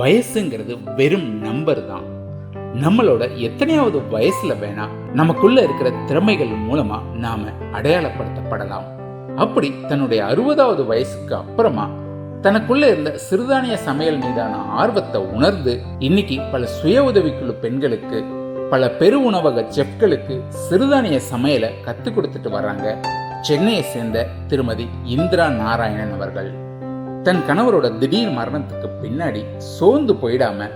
வயசுங்கிறது வெறும் நம்பர் தான். நம்மளோட எத்தனையாவது வயசுல வேணா நமக்குள்ள இருக்கிற திறமைகள் மூலமா நாம அடையாளப்படுத்தப்படலாம். அப்படி தன்னுடைய அறுபதாவது வயசுக்கு அப்புறமா தனக்குள்ள இருந்த சிறுதானிய சமையல் மீதான ஆர்வத்தை உணர்ந்து இன்னைக்கு பல சுய உதவிக்குழு பெண்களுக்கு பல பெரு உணவக செஃப்களுக்கு சிறுதானிய சமையலை கற்றுக் கொடுத்துட்டு வர்றாங்க. சென்னையை சேர்ந்த திருமதி இந்திரா நாராயணன் அவர்கள். தன் கணவரோட திடீர் மரணத்துக்கு பின்னாடி சோர்ந்து போயிடாம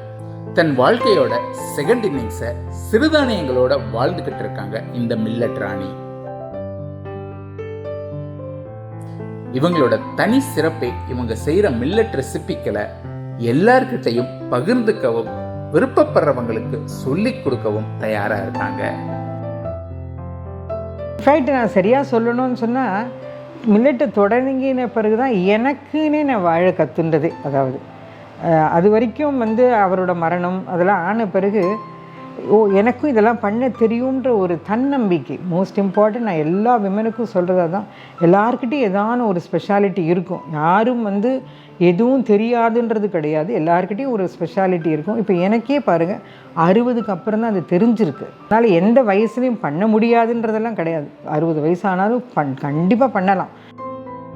தன் வாழ்க்கையோட செகண்ட் இன்னிங்ஸை சிறுதானியங்களோட வாழ்ந்துகிட்டு இருக்காங்க இந்த மில்லட் ராணி. இவங்களோட தனி சிறப்பை இவங்க செய்யற மில்லட் ரெசிபிக்களை எல்லார்கிட்டையும் பகிர்ந்துக்கவும் விருப்பப்படுறவங்களுக்கு சொல்லிக் கொடுக்கவும் தயாரா இருக்காங்க. இன்ஃபேக்ட் நான் சரியாக சொல்லணும்னு சொன்னால் மில்லட்டை தொடங்கின பிறகு தான் எனக்குன்னே நான் வாழ கற்றுன்றதே அதாவது அது வரைக்கும் வந்து அவரோட மரணம் அதெல்லாம் ஆன பிறகு ஓ எனக்கும் இதெல்லாம் பண்ண தெரியுன்ற ஒரு தன்னம்பிக்கை. மோஸ்ட் இம்பார்ட்டன்ட் நான் எல்லா விமனுக்கும் சொல்கிறதா தான் எல்லாருக்கிட்டையும் ஏதான ஒரு ஸ்பெஷாலிட்டி இருக்கும். யாரும் வந்து எதுவும் தெரியாதுன்றது கிடையாது. எல்லாருக்கிட்டையும் ஒரு ஸ்பெஷாலிட்டி இருக்கும். இப்போ எனக்கே பாருங்கள் அறுபதுக்கு அப்புறம் தான் அது தெரிஞ்சிருக்கு. அதனால் எந்த வயசுலையும் பண்ண முடியாதுன்றதெல்லாம் கிடையாது. அறுபது வயசானாலும் பண் கண்டிப்பாக பண்ணலாம்.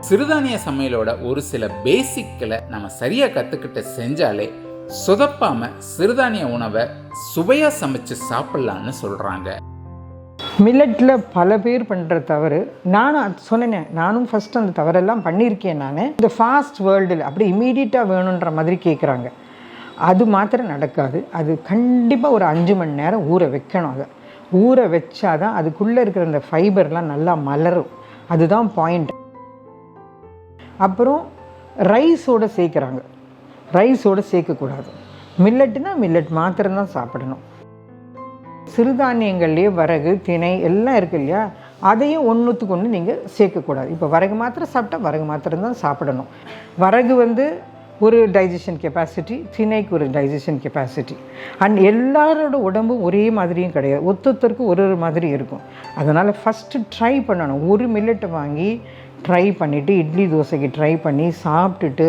சிறுதானிய சமையலோட ஒரு சில பேசிக்களை நம்ம சரியாக கற்றுக்கிட்டு செஞ்சாலே சொதப்பாமல் சிறுதானிய உணவை சுவையாக சமைச்சு சாப்பிட்லான்னு சொல்கிறாங்க மில்லட்டில் பல பேர் பண்ணுற தவறு நானும் அது நானும் ஃபஸ்ட் அந்த தவறெல்லாம் பண்ணியிருக்கேன் நான். இந்த ஃபாஸ்ட் வேர்ல்டில் அப்படி இமீடியட்டாக வேணுன்ற மாதிரி கேட்குறாங்க அது மாத்திரம் நடக்காது. அது கண்டிப்பாக ஒரு அஞ்சு மணி நேரம் ஊற வைக்கணும் அதை. ஊற வச்சாதான் அதுக்குள்ளே இருக்கிற அந்த ஃபைபர்லாம் நல்லா மலரும். அதுதான் பாயிண்ட் அப்புறம் ரைஸோடு சேர்க்குறாங்க. ரைஸோடு சேர்க்கக்கூடாது. மில்லட்டுனா மில்லட் மாத்திரம்தான் சாப்பிடணும். சிறுதானியங்கள்லேயே வரகு திணை எல்லாம் இருக்கு இல்லையா? அதையும் ஒன்றுத்துக்கு ஒன்று நீங்கள் சேர்க்கக்கூடாது. இப்போ வரகு மாத்திரம் சாப்பிட்டா வரகு மாத்திரம் தான் சாப்பிடணும். வரகு வந்து ஒரு டைஜஷன் கெப்பாசிட்டி திணைக்கு ஒரு டைஜஷன் கெப்பாசிட்டி அண்ட் எல்லாரோட உடம்பும் ஒரே மாதிரியும் கிடையாது. ஒத்தொத்தருக்கு ஒரு ஒரு மாதிரி இருக்கும். அதனால் ஃபஸ்ட்டு ட்ரை பண்ணணும். ஒரு மில்லட்டை வாங்கி ட்ரை பண்ணிவிட்டு இட்லி தோசைக்கு ட்ரை பண்ணி சாப்பிட்டுட்டு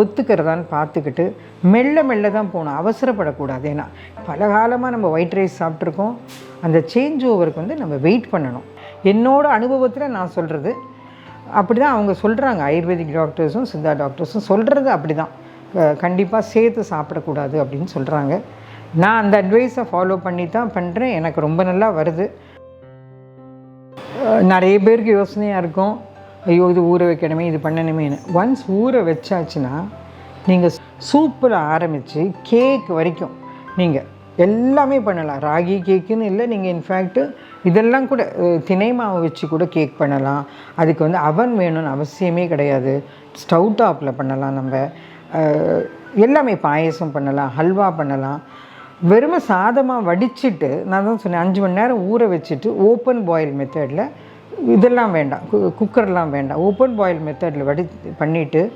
ஒத்துக்கிறதான்னு பார்த்துக்கிட்டு மெல்ல மெல்ல தான் போகணும். அவசரப்படக்கூடாது. ஏன்னா பல காலமாக நம்ம ஒயிட் ரைஸ் சாப்பிட்ருக்கோம் அந்த சேஞ்ச் ஓவருக்கு வந்து நம்ம வெயிட் பண்ணணும். என்னோடய அனுபவத்தில் நான் சொல்கிறது அப்படி தான் அவங்க சொல்கிறாங்க ஆயுர்வேதிக் டாக்டர்ஸும் சித்தா டாக்டர்ஸும் சொல்கிறது அப்படி தான் கண்டிப்பாக சேர்த்து சாப்பிடக்கூடாது அப்படின்னு சொல்கிறாங்க நான் அந்த அட்வைஸை ஃபாலோ பண்ணி தான் பண்ணுறேன் எனக்கு ரொம்ப நல்லா வருது. நிறைய பேருக்கு யோசனையாக இருக்கும். ஐயோ இது ஊற வைக்கணுமே இது பண்ணணுமேனு ஒன்ஸ் ஊற வச்சாச்சுன்னா நீங்கள் சூப்பில் ஆரம்பித்து கேக் வரைக்கும் நீங்கள் எல்லாமே பண்ணலாம். ராகி கேக்குன்னு இல்லை நீங்கள் இன்ஃபேக்ட்டு இதெல்லாம் கூட தினை திணை மாவு வச்சு கூட கேக் பண்ணலாம். அதுக்கு வந்து அவன் வேணும்னு அவசியமே கிடையாது. ஸ்டவ் டாப்பில் பண்ணலாம் நம்ம. எல்லாமே பாயசம் பண்ணலாம் ஹல்வா பண்ணலாம். வெறுமை சாதமாக வடிச்சிட்டு நான் தான் சொன்னேன் அஞ்சு மணி நேரம் ஊற வச்சுட்டு ஓப்பன் பாயில் மெத்தடில் இதெல்லாம் வேண்டாம். கு- குக்கர்லாம் வேண்டாம். ஓப்பன் பாயில் மெத்தடில் வடி பண்ணிவிட்டு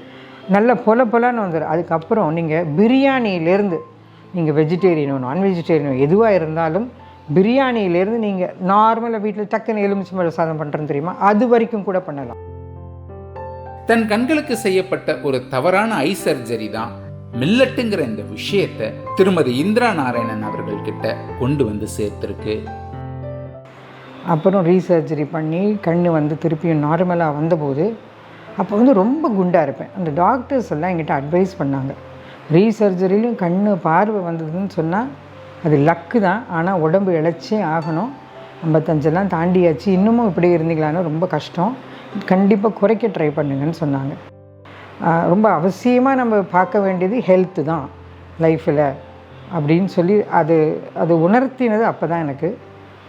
நல்ல பொல பொலன்னு வந்துடும் அதுக்கப்புறம் நீங்கள் பிரியாணியிலேருந்து நீங்கள் வெஜிடேரியனோ நான் வெஜிடேரியனோ எதுவாக இருந்தாலும் பிரியாணியிலேருந்து நீங்கள் நார்மலாக வீட்டில் டக்குன்னு எலுமிச்சம்பழ சாதம் பண்ணுறேன்னு தெரியுமா? அது வரைக்கும் கூட பண்ணலாம். தன் கண்களுக்கு செய்யப்பட்ட ஒரு தவறான ஐ சர்ஜரி தான் மில்லட்டுங்கிற இந்த விஷயத்தை திருமதி இந்திரா நாராயணன் அவர்கள்கிட்ட கொண்டு வந்து சேர்த்திருக்கு. அப்புறம் ரீசர்ஜரி பண்ணி கண் வந்து திருப்பியும் நார்மலாக வந்தபோது அப்போ வந்து ரொம்ப குண்டாக இருப்பேன். அந்த டாக்டர்ஸ் எல்லாம் எங்கிட்ட அட்வைஸ் பண்ணாங்க. ரீசர்ஜரிலையும் கண் பார்வை வந்ததுன்னு சொன்னால் அது லக்கு தான். ஆனால் உடம்பு இழைச்சே ஆகணும். ஐம்பத்தஞ்செல்லாம் தாண்டியாச்சு. இன்னமும் இப்படி இருந்தீங்களான்னா ரொம்ப கஷ்டம். கண்டிப்பாக குறைக்க ட்ரை பண்ணுங்கன்னு சொன்னாங்க. ரொம்ப அவசியமாக நம்ம பார்க்க வேண்டியது ஹெல்த்து தான் லைஃப்பில் அப்படின்னு சொல்லி அது அது உணர்த்தினது அப்போ தான் எனக்கு.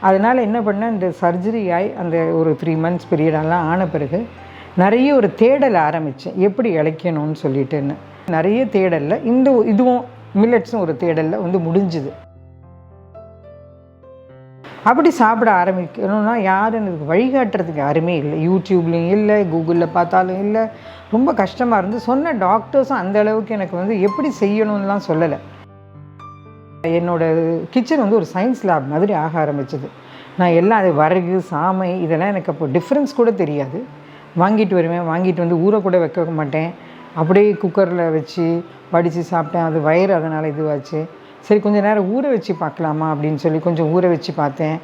அதனால் என்ன பண்ணேன் இந்த சர்ஜரி ஆகி அந்த ஒரு த்ரீ மந்த்ஸ் பீரியடெல்லாம் ஆன பிறகு நிறைய ஒரு தேடல் ஆரம்பித்தேன் எப்படி இழைக்கணும்னு சொல்லிட்டுன்னு. நிறைய தேடலில் இந்த இதுவும் மில்லட்ஸும் ஒரு தேடலில் வந்து முடிஞ்சுது. அப்படி சாப்பிட ஆரம்பிக்கணும்னா யாரும் எனக்கு வழிகாட்டுறதுக்கு யாருமே இல்லை. யூடியூப்லேயும் இல்லை கூகுளில் பார்த்தாலும் இல்லை. ரொம்ப கஷ்டமாக இருந்து சொன்ன டாக்டர்ஸும் அந்த அளவுக்கு எனக்கு வந்து எப்படி செய்யணும்லாம் சொல்லலை. என்னோட கிச்சன் வந்து ஒரு சயின்ஸ் லேப் மாதிரி ஆக ஆரம்பிச்சது. நான் எல்லாம் அது வரகு சாமை இதெல்லாம் எனக்கு அப்போ டிஃப்ரென்ஸ் கூட தெரியாது. வாங்கிட்டு வருவேன் வாங்கிட்டு வந்து ஊற கூட வைக்க மாட்டேன். அப்படியே குக்கரில் வச்சு வடித்து சாப்பிட்டேன். அது வயிறு அதனால் இதுவாச்சு. சரி கொஞ்சம் நேரம் ஊற வச்சு பார்க்கலாமா அப்படின்னு சொல்லி கொஞ்சம் ஊற வச்சு பார்த்தேன்.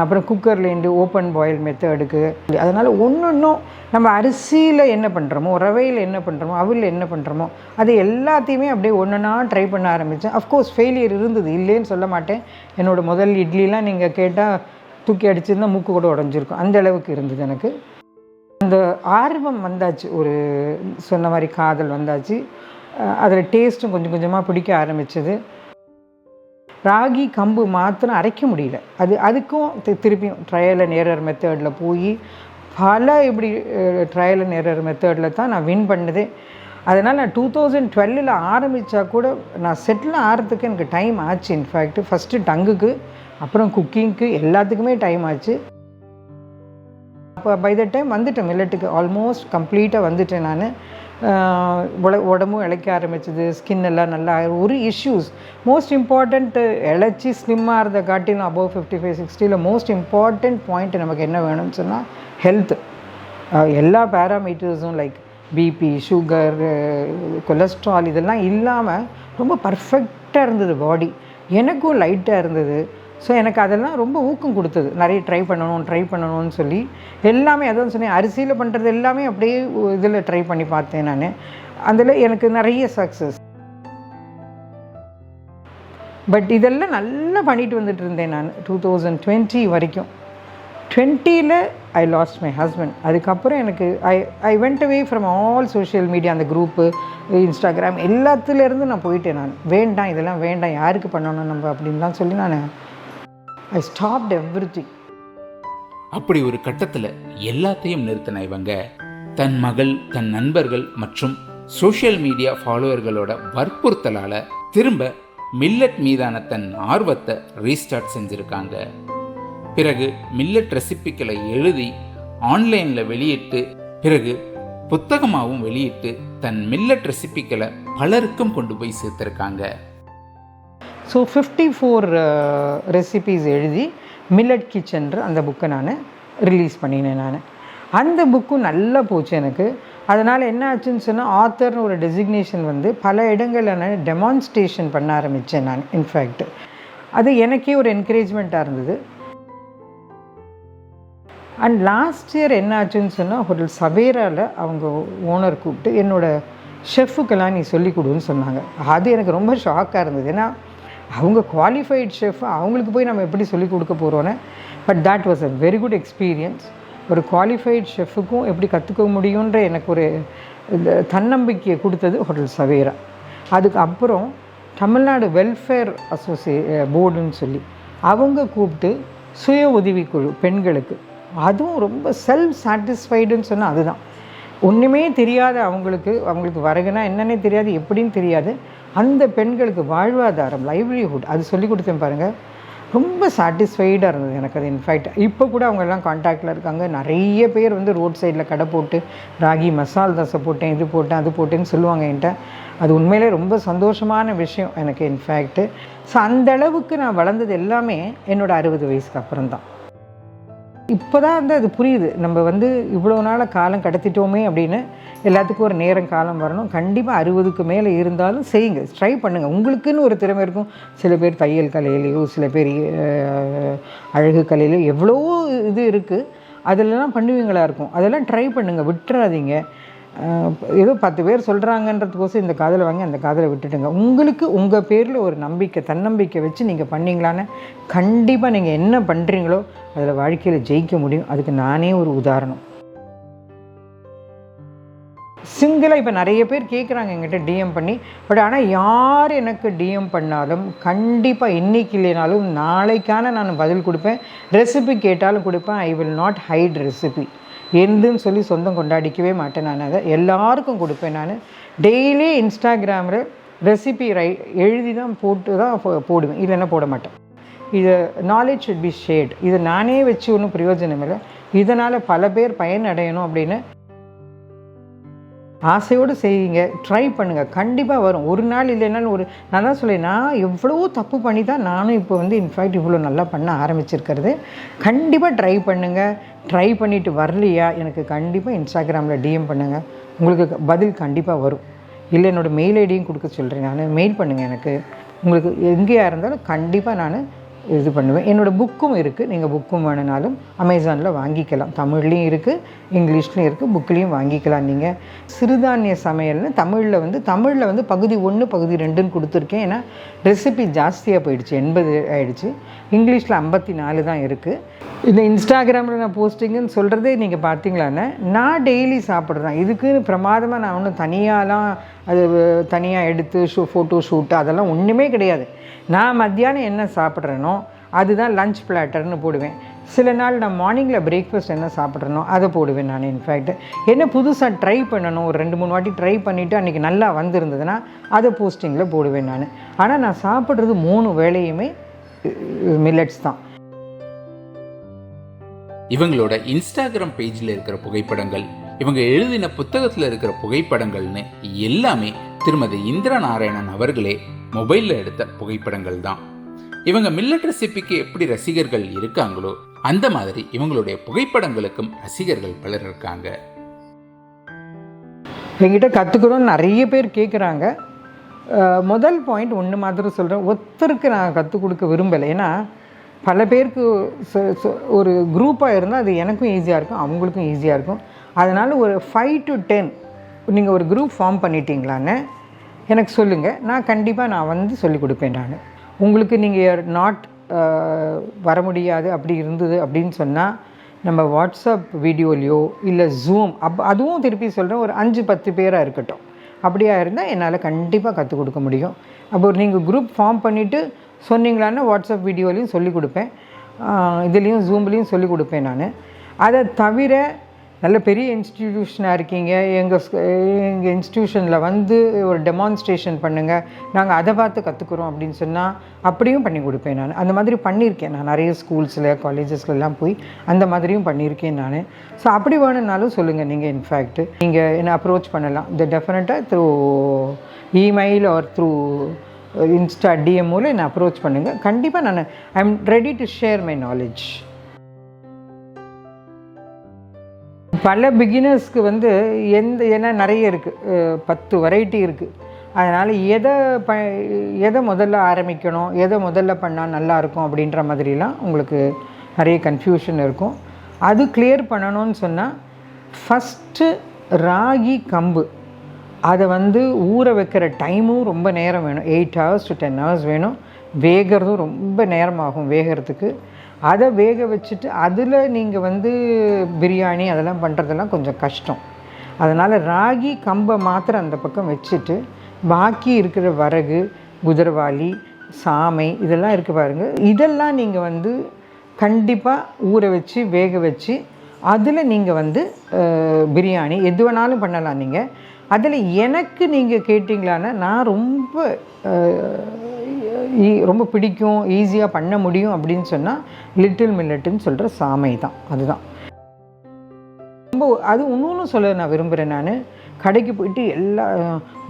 அப்புறம் குக்கர்லேருந்து ஓப்பன் பாயில் மெத்தடுக்கு அதனால் ஒன்று ஒன்றும் நம்ம அரிசியில் என்ன பண்ணுறோமோ ரவையில் என்ன பண்ணுறோமோ அவில் என்ன பண்ணுறோமோ அது எல்லாத்தையுமே அப்படியே ஒன்றுனா ட்ரை பண்ண ஆரம்பித்தேன் அஃப்கோர்ஸ் ஃபெயிலியர் இருந்தது இல்லைன்னு சொல்ல மாட்டேன். என்னோடய முதல் இட்லிலாம் நீங்கள் கேட்டால் தூக்கி அடிச்சிருந்தா மூக்கு கூட உடஞ்சிருக்கும். அந்த அளவுக்கு இருந்தது எனக்கு. அந்த ஆர்வம் வந்தாச்சு ஒரு சொன்ன மாதிரி காதல் வந்தாச்சு. அதில் டேஸ்ட்டும் கொஞ்சம் கொஞ்சமாக பிடிக்க ஆரம்பிச்சது. ராகி கம்பு மாத்திரம் அரைக்க முடியல. அது அதுக்கும் திருப்பியும் ட்ரையல் அண்ட் ஏரர் மெத்தடில் போய் பல இப்படி ட்ரையல் அண்ட் ஏரர் மெத்தடில் தான் நான் வின் பண்ணதே. அதனால் நான் டூ தௌசண்ட் டுவெல்லில் ஆரம்பித்தா கூட நான் செட்டில் ஆகிறதுக்கு எனக்கு டைம் ஆச்சு. இன்ஃபேக்ட் ஃபஸ்ட்டு டங்குக்கு அப்புறம் குக்கிங்க்கு எல்லாத்துக்குமே டைம் ஆச்சு. அப்போ பை த டைம் வந்துட்டேன் மில்லட்டுக்கு ஆல்மோஸ்ட் கம்ப்ளீட்டாக வந்துட்டேன் நான். உடம்பும் இழைக்க ஆரம்பிச்சது ஸ்கின் எல்லாம் நல்லா ஒரு இஷ்யூஸ் மோஸ்ட் இம்பார்ட்டண்ட்டு இழைச்சி ஸ்லிம்மாக இருந்த காட்டிலும் அபவ் ஃபிஃப்டி ஃபைவ் சிக்ஸ்டியில் மோஸ்ட் இம்பார்ட்டண்ட் பாயிண்ட் நமக்கு என்ன வேணும்னு சொன்னால் ஹெல்த் எல்லா பேராமீட்டர்ஸும் லைக் பிபி சுகர் கொலஸ்ட்ரால் இதெல்லாம் இல்லாமல் ரொம்ப பர்ஃபெக்டாக இருந்தது பாடி எனக்கும் லைட்டாக இருந்தது. ஸோ எனக்கு அதெல்லாம் ரொம்ப ஊக்கம் கொடுத்தது. நிறைய ட்ரை பண்ணணும் ட்ரை பண்ணணும்னு சொல்லி. எல்லாமே அதான் சொன்னேன் அரிசியில் பண்ணுறது எல்லாமே அப்படியே இதில் ட்ரை பண்ணி பார்த்தேன் நான். அதில் எனக்கு நிறைய சக்ஸஸ் பட் இதெல்லாம் நல்லா பண்ணிட்டு வந்துட்டு இருந்தேன் நான் டூ தௌசண்ட் டுவெண்ட்டி வரைக்கும். டுவெண்ட்டியில் ஐ லாஸ்ட் மை ஹஸ்பண்ட் அதுக்கப்புறம் எனக்கு I I went away from all social media அந்த குரூப்பு இன்ஸ்டாகிராம் எல்லாத்துலேருந்து நான் போயிட்டேன் நான். வேண்டாம் இதெல்லாம் வேண்டாம் யாருக்கு பண்ணணும் நம்ம அப்படின்லாம் சொல்லி நான் ஐ ஸ்டாப்ட் எவ்ரி திங் அப்படி ஒரு கட்டத்தில் எல்லாத்தையும் நிறுத்தின இவங்க தன் மகள் தன் நண்பர்கள் மற்றும் சோஷியல் மீடியா ஃபாலோவர்களோட வற்புறுத்தலால் திரும்ப மில்லட் மீதான தன் ஆர்வத்தை ரீஸ்டார்ட் செஞ்சுருக்காங்க. பிறகு மில்லட் ரெசிபிக்களை எழுதி ஆன்லைனில் வெளியிட்டு பிறகு புத்தகமாகவும் வெளியிட்டு தன் மில்லட் ரெசிபிக்களை பலருக்கும் கொண்டு போய் சேர்த்துருக்காங்க. ஸோ ஃபிஃப்டி ஃபோர் ரெசிபீஸ் எழுதி மில்லட் கிச்சன்ற அந்த புக்கை நான் ரிலீஸ் பண்ணினேன் நான். அந்த புக்கும் நல்லா போச்சு எனக்கு. அதனால் என்ன ஆச்சுன்னு சொன்னால் ஆத்தர்னு ஒரு டெசிக்னேஷன் வந்து பல இடங்களில் நான் டெமான்ஸ்ட்ரேஷன் பண்ண ஆரம்பித்தேன் நான் இன்ஃபேக்ட் அது எனக்கே ஒரு என்கரேஜ்மெண்ட்டாக இருந்தது. அண்ட் லாஸ்ட் இயர் என்ன ஆச்சுன்னு சொன்னால் ஹோட்டல் சவேராவில் அவங்க ஓனர் கூப்பிட்டு என்னோடய ஷெஃபுக்கெல்லாம் நீ சொல்லிக் கொடுன்னு சொன்னாங்க. அது எனக்கு ரொம்ப ஷாக்காக இருந்தது. ஏன்னா அவங்க குவாலிஃபைட் ஷெஃப் அவங்களுக்கு போய் நம்ம எப்படி சொல்லிக் கொடுக்க போகிறோன்னு but that was a very good experience ஒரு குவாலிஃபைட் ஷெஃபுக்கும் எப்படி கற்றுக்க முடியுன்ற எனக்கு ஒரு இந்த தன்னம்பிக்கையை கொடுத்தது ஹோட்டல் சவேரா. அதுக்கு அப்புறம் தமிழ்நாடு வெல்ஃபேர் அசோசியே போர்டுன்னு சொல்லி அவங்க கூப்பிட்டு சுய உதவிக்குழு பெண்களுக்கு. அதுவும் ரொம்ப செல்ஃப் சாட்டிஸ்ஃபைடுன்னு சொன்னால் அதுதான். ஒன்றுமே தெரியாத அவங்களுக்கு அவங்களுக்கு வரகுனா என்னன்னே தெரியாது எப்படின்னு தெரியாது. அந்த பெண்களுக்கு வாழ்வாதாரம் லைவ்லிஹுட் அது சொல்லி கொடுத்தேன் பாருங்கள் ரொம்ப சாட்டிஸ்ஃபைடாக இருந்தது எனக்கு அது இன்ஃபேக்ட் இப்போ கூட அவங்க எல்லாம் காண்டாக்டில் இருக்காங்க. நிறைய பேர் வந்து ரோட் சைடில் கடை போட்டு ராகி மசால் தோசை போட்டேன் இது போட்டேன் அது போட்டேன்னு சொல்லுவாங்க என்கிட்ட. அது உண்மையிலே ரொம்ப சந்தோஷமான விஷயம் எனக்கு இன்ஃபேக்ட்டு ஸோ அந்தளவுக்கு நான் வளர்ந்தது எல்லாமே என்னோடய அறுபது வயசுக்கு அப்புறம் தான் இப்போ தான் வந்து அது புரியுது. நம்ம வந்து இவ்வளோ நாள் காலம் கடத்திட்டோமே அப்படின்னு எல்லாத்துக்கும் ஒரு நேரம் காலம் வரணும். கண்டிப்பாக அறுபதுக்கு மேலே இருந்தாலும் செய்யுங்க. ட்ரை பண்ணுங்கள் உங்களுக்குன்னு ஒரு திறமை இருக்கும். சில பேர் தையல் கலையிலையோ சில பேர் அழகு கலையிலையோ எவ்வளோ இது இருக்குது அதிலலாம் பண்ணுவீங்களா இருக்கும். அதெல்லாம் ட்ரை பண்ணுங்கள் விட்டுறாதீங்க. ஏதோ பத்து பேர் சொல்கிறாங்கன்றதுக்கோசம் இந்த காதலை வாங்கி அந்த காதலை விட்டுட்டுங்க. உங்களுக்கு உங்கள் பேரில் ஒரு நம்பிக்கை தன்னம்பிக்கை வச்சு நீங்கள் பண்ணீங்களான்னு கண்டிப்பாக நீங்கள் என்ன பண்ணுறீங்களோ அதில் வாழ்க்கையில் ஜெயிக்க முடியும். அதுக்கு நானே ஒரு உதாரணம். சிங்கிளாக இப்போ நிறைய பேர் கேட்குறாங்க என்கிட்ட டிஎம் பண்ணி. பட் ஆனால் யார் எனக்கு டிஎம் பண்ணாலும் கண்டிப்பாக இன்றைக்கி இல்லைனாலும் நாளைக்கான நான் பதில் கொடுப்பேன். ரெசிபி கேட்டாலும் கொடுப்பேன். I will not hide recipe எந்துன்னு சொல்லி சொந்தம் கொண்டாடிக்கவே மாட்டேன் நான் அதை. எல்லாருக்கும் கொடுப்பேன் நான். டெய்லி இன்ஸ்டாகிராமில் ரெசிபி ரை எழுதி தான் போட்டு தான் போடுவேன். இல்லைன்னா போட மாட்டேன். இது நாலேஜ் ஷுட் பி ஷேட் இது நானே வச்சு ஒன்றும் பிரயோஜனம் இல்லை. இதனால் பல பேர் பயன் அடையணும் அப்படின்னு ஆசையோடு செய்யுங்க ட்ரை பண்ணுங்கள் கண்டிப்பாக வரும். ஒரு நாள் இல்லைனாலும் ஒரு நான் தான் சொல்லேன் நான் எவ்வளவோ தப்பு பண்ணி தான் நானும் இப்போ வந்து இன்ஃபேக்ட் இவ்வளோ நல்லா பண்ண ஆரம்பிச்சிருக்கிறது. கண்டிப்பாக ட்ரை பண்ணுங்கள் ட்ரை பண்ணிவிட்டு வரலையா? எனக்கு கண்டிப்பாக இன்ஸ்டாகிராமில் டிஎம் பண்ணுங்கள் உங்களுக்கு பதில் கண்டிப்பாக வரும். இல்லை என்னோடய மெயில் ஐடியும் கொடுக்க சொல்கிறேன் நான் மெயில் பண்ணுங்கள் எனக்கு. உங்களுக்கு எங்கேயா இருந்தாலும் கண்டிப்பாக நான் இது பண்ணுவேன். என்னோடய புக்கும் இருக்குது நீங்கள் புக்கும் வேணுனாலும் அமேசானில் வாங்கிக்கலாம். தமிழ்லேயும் இருக்குது இங்கிலீஷ்லேயும் இருக்குது புக்லேயும் வாங்கிக்கலாம் நீங்கள் சிறுதானிய சமையல்னு தமிழில் வந்து தமிழில் வந்து பகுதி ஒன்று பகுதி ரெண்டுன்னு கொடுத்துருக்கேன். ஏன்னா ரெசிபி ஜாஸ்தியாக போயிடுச்சு. எண்பது ஆயிடுச்சு. இங்கிலீஷில் ஐம்பத்தி நாலு தான் இருக்குது இந்த இன்ஸ்டாகிராமில் நான் போஸ்டிங்குன்னு சொல்கிறதே நீங்கள் பார்த்தீங்களான்னு நான் டெய்லி சாப்பிட்றேன். இதுக்குன்னு பிரமாதமாக நான் ஒன்றும் தனியாலாம் அது தனியாக எடுத்து ஷூ ஃபோட்டோ ஷூட்டு அதெல்லாம் ஒன்றுமே கிடையாது. நான் மத்தியானம் என்ன சாப்பிட்றேனோ அதுதான் லஞ்ச் பிளாட்டர்னு போடுவேன். சில நாள் நான் மார்னிங்கில் பிரேக்ஃபாஸ்ட் என்ன சாப்பிட்றனோ அதை போடுவேன் நான் இன்ஃபேக்ட் என்ன புதுசாக ட்ரை பண்ணணும் ஒரு ரெண்டு மூணு வாட்டி ட்ரை பண்ணிவிட்டு அன்றைக்கி நல்லா வந்திருந்ததுன்னா அதை போஸ்டிங்கில் போடுவேன் நான். ஆனால் நான் சாப்பிட்றது மூணு வேளையுமே மில்லட்ஸ் தான். இவங்களோட இன்ஸ்டாகிராம் பேஜில் இருக்கிற புகைப்படங்கள் இவங்க எழுதின புத்தகத்தில் இருக்கிற புகைப்படங்கள்னு எல்லாமே திருமதி இந்திரா நாராயணன் அவர்களே மொபைலில் எடுத்த புகைப்படங்கள் தான். இவங்க மில்லட் ரெசிபிக்கு எப்படி ரசிகர்கள் இருக்காங்களோ அந்த மாதிரி இவங்களுடைய புகைப்படங்களுக்கும் ரசிகர்கள் பலர் இருக்காங்க. எங்கிட்ட கற்றுக்கணும்னு நிறைய பேர் கேட்குறாங்க முதல் பாயிண்ட் ஒன்று மாத்திரம் சொல்கிறேன் ஒருத்தருக்கு நான் கற்றுக் கொடுக்க விரும்பலை. ஏன்னா பல பேருக்கு ச- ச- ஒரு குரூப்பாக இருந்தால் அது எனக்கும் ஈஸியாக இருக்கும் அவங்களுக்கும் ஈஸியாக இருக்கும். அதனால் ஒரு ஃபைவ் டு டென் நீங்கள் ஒரு குரூப் ஃபார்ம் பண்ணிட்டீங்களான்னு எனக்கு சொல்லுங்கள் நான் கண்டிப்பாக நான் வந்து சொல்லிக் கொடுப்பேன் நான். உங்களுக்கு நீங்கள் நாட் வர முடியாது அப்படி இருந்தது அப்படின்னு சொன்னால் நம்ம வாட்ஸ்அப் வீடியோலையோ இல்லை ஜூம் அப் அதுவும் திருப்பி சொல்கிறேன் ஒரு அஞ்சு பத்து பேராக இருக்கட்டும். அப்படியா இருந்தால் என்னால் கண்டிப்பாக கற்றுக் கொடுக்க முடியும். அப்போ நீங்கள் குரூப் ஃபார்ம் பண்ணிவிட்டு சொன்னீங்களான்னா வாட்ஸ்அப் வீடியோலையும் சொல்லிக் கொடுப்பேன். இதுலேயும் ஜூம்லேயும் சொல்லிக் கொடுப்பேன் நான். அதை தவிர நல்ல பெரிய இன்ஸ்டிடியூஷனாக இருக்கீங்க. எங்கள் எங்கள் இன்ஸ்டிடியூஷனில் வந்து ஒரு டெமான்ஸ்ட்ரேஷன் பண்ணுங்கள் நாங்கள் அதை பார்த்து கற்றுக்குறோம் அப்படின்னு சொன்னால் அப்படியும் பண்ணி கொடுப்பேன் நான். அந்த மாதிரி பண்ணியிருக்கேன் நான். நிறைய ஸ்கூல்ஸில் காலேஜஸ்லலாம் போய் அந்த மாதிரியும் பண்ணியிருக்கேன் நான். ஸோ அப்படி வேணும்னாலும் சொல்லுங்கள் நீங்கள் இன்ஃபேக்ட் நீங்கள் என்னை அப்ரோச் பண்ணலாம். இந்த டெஃபினட்டாக through email or through insta டிஎம்ஓவில் என்னை அப்ரோச் பண்ணுங்கள் கண்டிப்பாக நான் I am ready to share my knowledge பல பிகினர்ஸ்க்கு வந்து எந்த ஏன்னா நிறைய இருக்குது பத்து வெரைட்டி இருக்குது அதனால் எதை ப எதை முதல்ல ஆரம்பிக்கணும் எதை முதல்ல பண்ணால் நல்லாயிருக்கும் அப்படின்ற மாதிரிலாம் உங்களுக்கு நிறைய கன்ஃபியூஷன் இருக்கும். அது கிளியர் பண்ணணும்னு சொன்னால் ஃபஸ்ட்டு ராகி கம்பு. அதை வந்து ஊற வைக்கிற டைமும் ரொம்ப நேரம் வேணும். Eight hours to ten hours வேணும். வேகிறதும் ரொம்ப நேரமாகும் வேகிறதுக்கு. அதை வேக வச்சுட்டு அதில் நீங்கள் வந்து பிரியாணி அதெல்லாம் பண்ணுறதெல்லாம் கொஞ்சம் கஷ்டம். அதனால் ராகி கம்பை மாத்திரம் அந்த பக்கம் வச்சுட்டு பாக்கி இருக்கிற வரகு குதிரவாளி சாமை இதெல்லாம் இருக்குது பாருங்கள் இதெல்லாம் நீங்கள் வந்து கண்டிப்பாக ஊற வச்சு வேக வச்சு அதில் நீங்கள் வந்து பிரியாணி எது வேணாலும் பண்ணலாம் நீங்கள் அதில் எனக்கு நீங்கள் கேட்டிங்களான்னா நான் ரொம்ப ரொம்ப பிடிக்கும் ஈஸியாக பண்ண முடியும் அப்படின்னு சொன்னால் லிட்டில் மில்லட்டுன்னு சொல்கிற சாமை தான். அதுதான். ரொம்ப அது இன்னொன்று சொல்ல நான் விரும்புகிறேன் நான். கடைக்கு போயிட்டு எல்லா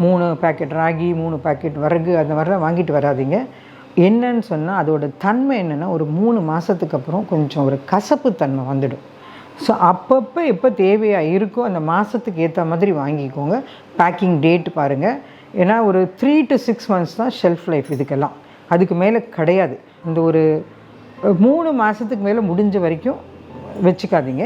மூணு பேக்கெட் ராகி மூணு பேக்கெட் வரகு அந்த மாதிரிலாம் வாங்கிட்டு வராதீங்க. என்னன்னு சொன்னால் அதோட தன்மை என்னென்னா ஒரு மூணு மாதத்துக்கு அப்புறம் கொஞ்சம் ஒரு கசப்பு தன்மை வந்துடும். ஸோ அப்பப்போ எப்போ தேவையாக இருக்கோ அந்த மாதத்துக்கு ஏற்ற மாதிரி வாங்கிக்கோங்க. பேக்கிங் டேட் பாருங்கள் ஏன்னா ஒரு த்ரீ டு சிக்ஸ் மந்த்ஸ் தான் ஷெல்ஃப் லைஃப் இதுக்கெல்லாம். அதுக்கு மேலே கிடையாது. இந்த ஒரு மூணு மாதத்துக்கு மேலே முடிஞ்ச வரைக்கும் வச்சுக்காதீங்க.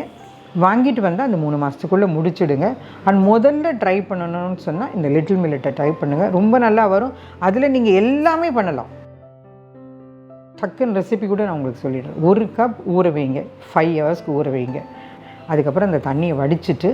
வாங்கிட்டு வந்தால் அந்த மூணு மாதத்துக்குள்ளே முடிச்சுடுங்க. அண்ட் முதல்ல ட்ரை பண்ணணும்னு சொன்னால் இந்த லிட்டில் மில்லட்டை ட்ரை பண்ணுங்கள் ரொம்ப நல்லா வரும். அதில் நீங்கள் எல்லாமே பண்ணலாம். டக்குன்னு ரெசிபி கூட நான் உங்களுக்கு சொல்லிடுறேன். ஒரு கப் ஊற வைங்க. ஃபைவ் ஹவர்ஸ்க்கு ஊற வைங்க. அதுக்கப்புறம் அந்த தண்ணியை வடிச்சிட்டு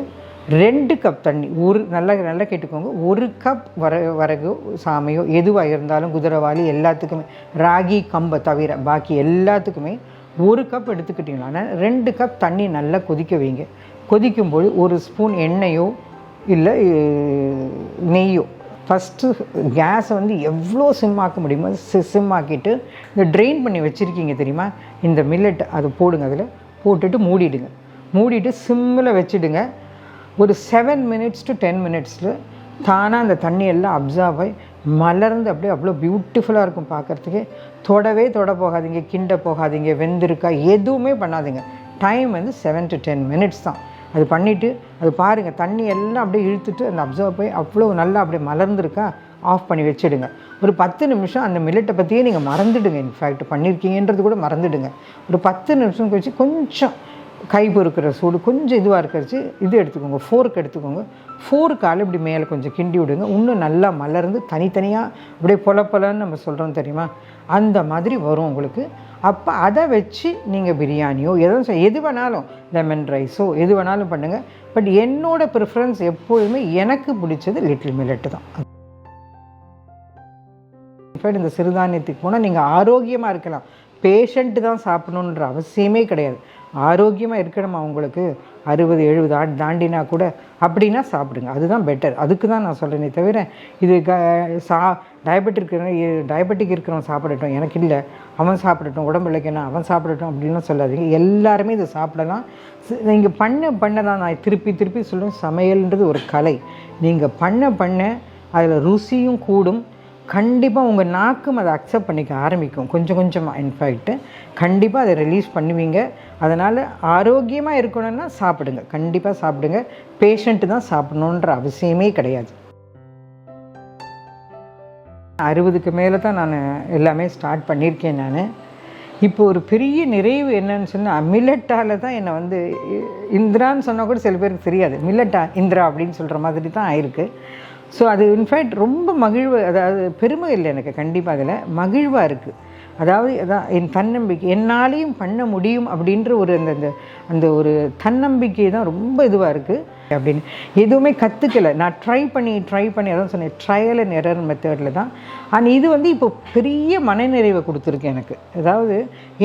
ரெண்டு கப் தண்ணி ஒரு நல்லா நல்லா கேட்டுக்கோங்க. ஒரு கப் வர வரகு சாமையோ எதுவாக இருந்தாலும் குதிரவாளி எல்லாத்துக்குமே ராகி கம்பை தவிர பாக்கி எல்லாத்துக்குமே ஒரு கப் எடுத்துக்கிட்டிங்களான்னா ரெண்டு கப் தண்ணி நல்லா கொதிக்க வைங்க. கொதிக்கும்போது ஒரு ஸ்பூன் எண்ணெயோ இல்லை நெய்யோ. ஃபஸ்ட்டு கேஸை வந்து எவ்வளோ சிம் ஆக்க முடியுமோ சி- சிம் ஆக்கிட்டு இந்த ட்ரெயின் பண்ணி வச்சுருக்கீங்க தெரியுமா? இந்த மில்லட் அதை போடுங்க அதில். போட்டுட்டு மூடிடுங்க. மூடிட்டு சிம்மில் வச்சுடுங்க. ஒரு செவன் மினிட்ஸ் டு டென் மினிட்ஸில் தானாக அந்த தண்ணி எல்லாம் அப்சர்வ் ஆகி மலர்ந்து அப்படியே அவ்வளோ பியூட்டிஃபுல்லாக இருக்கும் பார்க்குறதுக்கு. தொடவே தொட போகாதீங்க கிண்ட போகாதீங்க வெந்திருக்கா எதுவுமே பண்ணாதீங்க. டைம் வந்து செவன் டு டென் மினிட்ஸ் தான். அது பண்ணிவிட்டு அது பாருங்கள் தண்ணி எல்லாம் அப்படியே இழுத்துட்டு அந்த அப்சர்வ் போய் அவ்வளோ நல்லா அப்படியே மலர்ந்துருக்கா ஆஃப் பண்ணி வச்சிடுங்க. ஒரு பத்து நிமிஷம் அந்த மில்லட்டை பற்றியே நீங்கள் மறந்துடுங்க இன்ஃபேக்ட் பண்ணியிருக்கீங்கன்றது கூட மறந்துடுங்க. ஒரு பத்து நிமிஷம் கழிச்சு கொஞ்சம் கை பொறுக்கிற சூடு கொஞ்சம் இதுவாக இருக்கிறச்சு இது எடுத்துக்கோங்க ஃபோர்க் எடுத்துக்கோங்க. ஃபோர்க்கால் இப்படி மேலே கொஞ்சம் கிண்டி விடுங்க. இன்னும் நல்லா மலர்ந்து தனித்தனியாக அப்படியே பொல பொலன்னு நம்ம சொல்கிறோம் தெரியுமா? அந்த மாதிரி வரும் உங்களுக்கு. அப்போ அதை வச்சு நீங்கள் பிரியாணியோ எதுவும் எது வேணாலும் லெமன் ரைஸோ எது வேணாலும் பண்ணுங்கள் பட் என்னோட ப்ரிஃபரன்ஸ் எப்பொழுதுமே எனக்கு பிடிச்சது லிட்டில் மில்லட்டு தான். இந்த சிறுதானியத்துக்கு போனால் நீங்கள் ஆரோக்கியமாக இருக்கலாம். பேஷண்ட்டு தான் சாப்பிடணுன்ற அவசியமே கிடையாது. ஆரோக்கியமாக இருக்கணுமா உங்களுக்கு அறுபது எழுபது ஆண்டு தாண்டினா கூட அப்படின்னா சாப்பிடுங்க. அதுதான் பெட்டர் அதுக்கு தான் நான் சொல்கிறேனே தவிர இது க சா டயபெட்டிக் இருக்கிறவன் டயபெட்டிக் இருக்கிறவன் சாப்பிடட்டும். எனக்கு இல்லை. அவன் சாப்பிடட்டும். உடம்பு இழைக்கணும் அவன் சாப்பிடட்டும் அப்படின்னு சொல்லாதீங்க. எல்லாருமே இதை சாப்பிடலாம். நீங்கள் பண்ண பண்ண தான் நான் திருப்பி திருப்பி சொல்லுவேன் சமையல்ன்றது ஒரு கலை. நீங்கள் பண்ண பண்ண அதில் ருசியும் கூடும். கண்டிப்பாக உங்கள் நாக்கும் அதை அக்செப்ட் பண்ணிக்க ஆரம்பிக்கும். கொஞ்சம் கொஞ்சமாக இன்ஃபேக்ட்டு கண்டிப்பாக அதை ரிலீஸ் பண்ணுவீங்க. அதனால் ஆரோக்கியமாக இருக்கணும்னா சாப்பிடுங்க. கண்டிப்பாக சாப்பிடுங்க. பேஷண்ட்டு தான் சாப்பிடணுன்ற அவசியமே கிடையாது. அறுபதுக்கு மேலே தான் நான் எல்லாமே ஸ்டார்ட் பண்ணியிருக்கேன் நான். இப்போ ஒரு பெரிய நிறைவு என்னன்னு சொன்னால் மில்லட்டால் தான் என்னை வந்து இந்திரான்னு சொன்னால் கூட சில பேருக்கு தெரியாது. மில்லட்டா இந்திரா அப்படின்னு சொல்கிற மாதிரி தான் ஆயிருக்கு. ஸோ அது இன்ஃபேக்ட் ரொம்ப மகிழ்வு அதாவது பெருமை இல்லை எனக்கு கண்டிப்பாக அதில். மகிழ்வாக இருக்குது அதாவது அதான் என் தன்னம்பிக்கை என்னாலையும் பண்ண முடியும் அப்படின்ற ஒரு அந்த அந்த அந்த ஒரு தன்னம்பிக்கை தான் ரொம்ப இதுவாக இருக்குது அப்படின்னு. எதுவுமே கற்றுக்கலை நான் ட்ரை பண்ணி ட்ரை பண்ணி அதான் சொன்னேன் ட்ரையல் அண்ட் எரர் மெத்தடில் தான். ஆனால் இது வந்து இப்போ பெரிய மனநிறைவை கொடுத்துருக்கு எனக்கு. அதாவது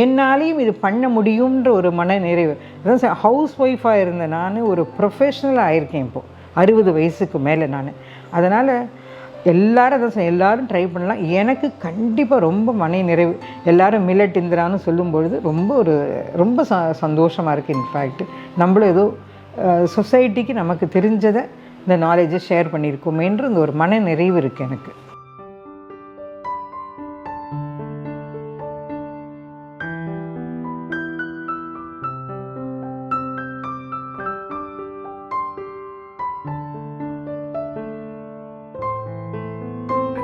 என்னாலையும் இது பண்ண முடியுன்ற ஒரு மனநிறைவு. அதான் ஹவுஸ் ஒய்ஃபாக இருந்த நான் ஒரு ப்ரொஃபஷ்னலாக ஆயிருக்கேன் இப்போது அறுபது வயசுக்கு மேலே நான். அதனால் எல்லாரும் அதை எல்லோரும் எல்லாரும் ட்ரை பண்ணலாம். எனக்கு கண்டிப்பாக ரொம்ப மன நிறைவு. எல்லாரும் மில்லட் இந்திரான்னு சொல்லும் பொழுது ரொம்ப ஒரு ரொம்ப ச சந்தோஷமாக இருக்குது இன்ஃபேக்ட் நம்மளும் ஏதோ சொசைட்டிக்கு நமக்கு தெரிஞ்சதை இந்த நாலேஜை ஷேர் பண்ணியிருக்கோமேன்ற இந்த ஒரு மன நிறைவு இருக்குது எனக்கு.